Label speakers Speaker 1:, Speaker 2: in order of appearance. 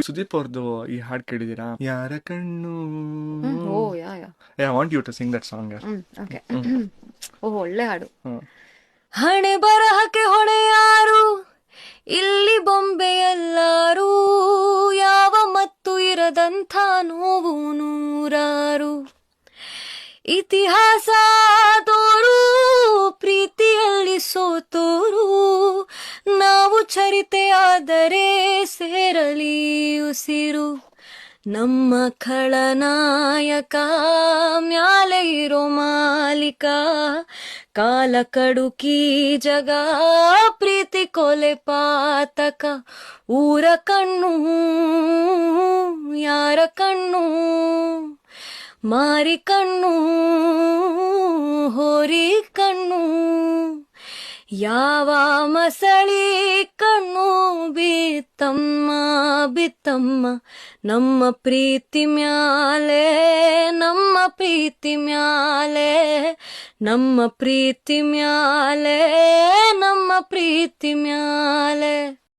Speaker 1: ಸುದೀಪ್ ಅವ್ರದ್ದು ಈ ಹಾಡ್ ಕೇಳಿದೀರಾ ಯಾರ ಕಣ್ಣು?
Speaker 2: ಓ yeah yeah.
Speaker 1: I want you to sing that song
Speaker 2: okay oh ಒಳ್ಳೆ ಹಾಡು. ಹಣೆ ಬರಹಕ್ಕೆ ಹೊಣೆ ಯಾರು? ಇಲ್ಲಿ ಬೊಂಬೆ ಎಲ್ಲಾರು ಯಾವ ಮತ್ತು ಇರದಂಥ ನೋವು ನೂರಾರು? ಇತಿಹಾಸ ತೋರು ಪ್ರೀತಿಯಲ್ಲಿ ಸೋತೋರು. ನಾವು ಚರಿತೆಯಾದರೆ ಸೇರಲಿ ಉಸಿರು ನಮ್ಮ ಖಳನಾಯಕ ಮ್ಯಾಲೆ ಇರೋ ಮಾಲಿಕ. ಕಾಲ ಕಡುಕಿ ಜಗ, ಪ್ರೀತಿ ಕೊಲೆ ಪಾತಕ. ಊರ ಕಣ್ಣು, ಯಾರ ಕಣ್ಣು? ಮಾರಿ ಕಣ್ಣು, ಹೋರಿ ಕಣ್ಣು. ಯಾವ ಮಸಳಿ ಕಣ್ಣು ಬಿತ್ತಮ್ಮ ಬಿತ್ತಮ್ಮ ನಮ್ಮ ಪ್ರೀತಿ ಮ್ಯಾಲೆ ನಮ್ಮ ಪ್ರೀತಿ ಮ್ಯಾಲೆ ನಮ್ಮ ಪ್ರೀತಿ ಮ್ಯಾಲೆ ನಮ್ಮ ಪ್ರೀತಿ ಮ್ಯಾಲೆ.